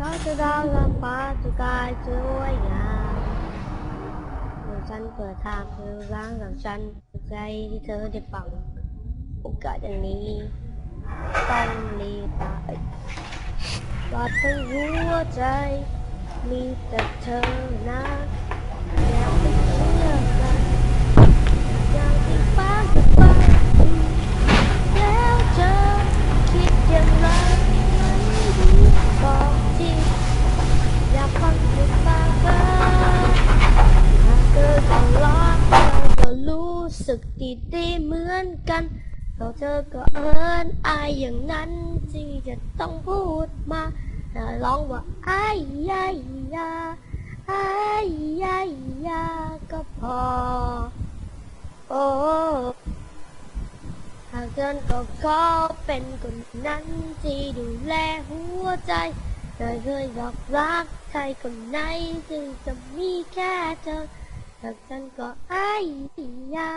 เขาจะดาวลำฟ้าจะกายสวยงามเมื่อฉันเปิดทางเธอร่างกับฉันใจที่เธอได้ฟังโอกาสอย่างนี้ต้องรีบไปกอดทั้งหัวใจ มีแต่เธอนะ สึกดีๆเหมือนกันแต่เธอก็เอินอายอย่างนั้นที่จะต้องพูดมาแต่ร้องว่าอายยายยาอายยายยาก็พอ โอ้หากเธอก็ขอเป็นคนนั้นที่ดูแลหัวใจเคยเคยบอกรักใครคนไหนซึ่งจะมีแค่เธอ หากฉันก็อายยา